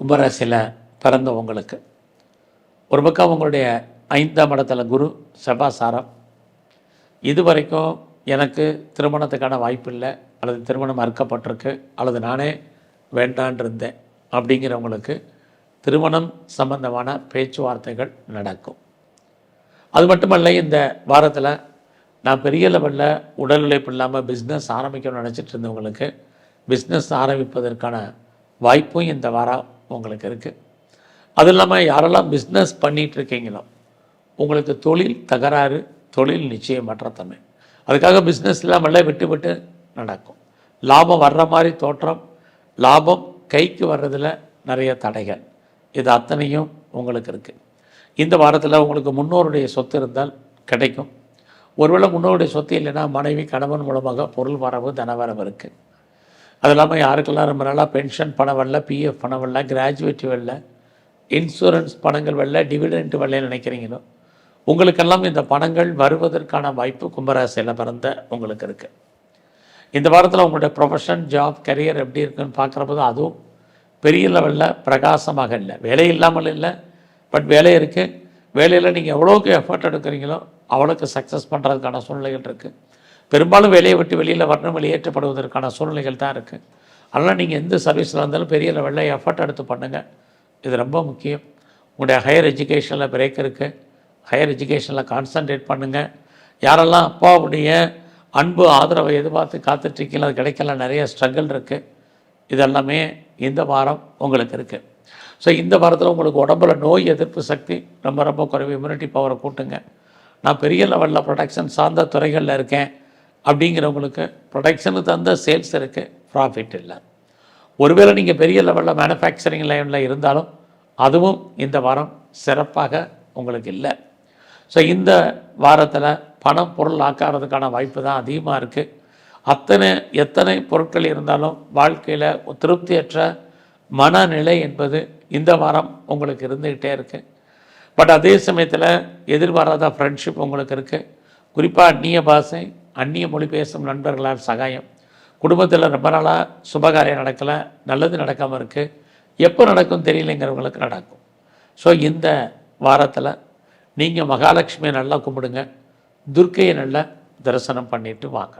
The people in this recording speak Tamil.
கும்பராசியில் பிறந்த உங்களுக்கு. ஒரு பக்கம் உங்களுடைய ஐந்தாம் இடத்துல குரு செவ்வாசாரம். இது வரைக்கும் எனக்கு திருமணத்துக்கான வாய்ப்பு இல்லை அல்லது திருமணம் மறுக்கப்பட்டிருக்கு அல்லது நானே வேண்டான் இருந்தேன் அப்படிங்கிறவங்களுக்கு திருமணம் சம்பந்தமான பேச்சுவார்த்தைகள் நடக்கும். அது மட்டுமல்ல இந்த வாரத்தில் நான் பெரிய லெவலில் உடல் உழைப்பு இல்லாமல் பிஸ்னஸ் ஆரம்பிக்கணும்னு நினச்சிட்டு இருந்தவங்களுக்கு பிஸ்னஸ் ஆரம்பிப்பதற்கான வாய்ப்பும் இந்த வாரம் உங்களுக்கு இருக்குது அது இல்லாமல் யாரெல்லாம் பிஸ்னஸ் பண்ணிகிட்டு இருக்கீங்களோ உங்களுக்கு தொழில் தகராறு தொழில் நிச்சயமற்ற தன்மை. அதுக்காக பிஸ்னஸ் இல்லாமல் விட்டு விட்டு நடக்கும். லாபம் வர்ற மாதிரி தோற்றம் லாபம் கைக்கு வர்றதில் நிறைய தடைகள். இது அத்தனையும் உங்களுக்கு இருக்குது இந்த வாரத்தில் உங்களுக்கு முன்னோருடைய சொத்து இருந்தால் கிடைக்கும். ஒருவேளை முன்னோருடைய சொத்து இல்லைன்னா மனைவி கணவன் மூலமாக பொருள் வரவு தனவரவு இருக்குது அது இல்லாமல் யாருக்கெல்லாம் ரொம்ப நாளாக பென்ஷன் பணம் வரல பிஎஃப் பணம் வரல கிராஜுவேட் வரல இன்சூரன்ஸ் பணங்கள் வரல டிவிடெண்ட் வரலன்னு நினைக்கிறீங்களோ? உங்களுக்கெல்லாம் இந்த பணங்கள் வருவதற்கான வாய்ப்பு கும்பராசியில் பிறந்த உங்களுக்கு இருக்குது இந்த வாரத்தில் உங்களுடைய ப்ரொஃபஷன் ஜாப் கரியர் எப்படி இருக்குன்னு பார்க்குறப்போது அதுவும் பெரிய லெவலில் பிரகாசமாக இல்லை. வேலை இல்லாமல் இல்லை. பட் வேலை இருக்குது வேலையில் நீங்கள் எவ்வளோக்கு எஃபர்ட் எடுக்கிறீங்களோ அவ்வளோக்கு சக்ஸஸ் பண்ணுறதுக்கான சூழ்நிலைகள் இருக்குது பெரும்பாலும் வேலையை விட்டு வெளியில் வர்ணம் வெளியேற்றப்படுவதற்கான சூழ்நிலைகள் தான் இருக்குது அதனால் நீங்கள் எந்த சர்வீஸில் இருந்தாலும் பெரிய லெவலில் எஃபர்ட் எடுத்து பண்ணுங்கள் இது ரொம்ப முக்கியம். உங்களுடைய ஹையர் எஜுகேஷனில் பிரேக் இருக்குது ஹையர் எஜுகேஷனில் கான்சன்ட்ரேட் பண்ணுங்கள் யாரெல்லாம் அப்பாவுடைய அன்பு ஆதரவை எதிர்பார்த்து காத்துட்ருக்கீங்களோ அது கிடைக்கல நிறைய ஸ்ட்ரகிள் இருக்குது இதெல்லாமே இந்த வாரம் உங்களுக்கு இருக்குது ஸோ இந்த வாரத்தில் உங்களுக்கு உடம்புல நோய் எதிர்ப்பு சக்தி ரொம்ப ரொம்ப குறைவு. இம்யூனிட்டி பவரை கூட்டுங்க. நான் பெரிய லெவலில் ப்ரொடக்ஷன் சார்ந்த துறைகளில் இருக்கேன். அப்படிங்கிறவங்களுக்கு ப்ரொடக்ஷனுக்கு தகுந்த சேல்ஸ் இருக்குது ப்ராஃபிட் இல்லை. ஒருவேளை நீங்கள் பெரிய லெவலில் மேனுஃபேக்சரிங் லைனில் இருந்தாலும் அதுவும் இந்த வாரம் சிறப்பாக உங்களுக்கு இல்லை. ஸோ இந்த வாரத்தில் பணம் பொருள் ஆக்காறதுக்கான வாய்ப்பு தான் அதிகமாக இருக்குது அத்தனை எத்தனை பொருட்கள் இருந்தாலும் வாழ்க்கையில் திருப்தியற்ற மனநிலை என்பது இந்த வாரம் உங்களுக்கு இருந்துக்கிட்டே இருக்குது பட் அதே சமயத்தில் எதிர்பாராத ஃப்ரெண்ட்ஷிப் உங்களுக்கு இருக்குது குறிப்பாக அந்நிய பாஷை அந்நிய மொழி பேசும் நண்பர்களால் சகாயம். குடும்பத்தில் ரொம்ப நாளாக சுபகாரியம் நடக்கலை நல்லது நடக்காமல் இருக்குது எப்போ நடக்கும் தெரியலைங்கிறவங்களுக்கு நடக்கும். ஸோ இந்த வாரத்தில் நீங்கள் மகாலட்சுமியை நல்லா கும்பிடுங்க. துர்க்கையை நல்லா தரிசனம் பண்ணிட்டு வாங்க.